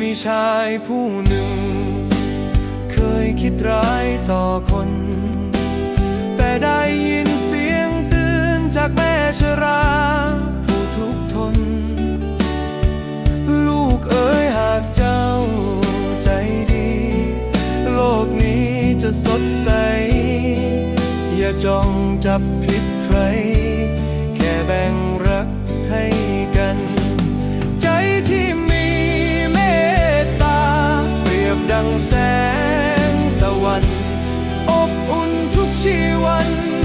มีชายผู้หนึ่ง เคยคิดร้ายต่อคน แต่ได้ยินเสียงเตือนจากแม่ชรา ผู้ทุกทน ลูกเอ๋ยหากเจ้าใจดี โลกนี้จะสดใส อย่าจ้องจับผิดใคร ชีวัน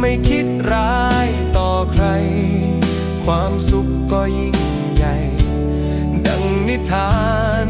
ไม่คิดร้ายต่อใคร ความสุขก็ยิ่งใหญ่ ดังนิทาน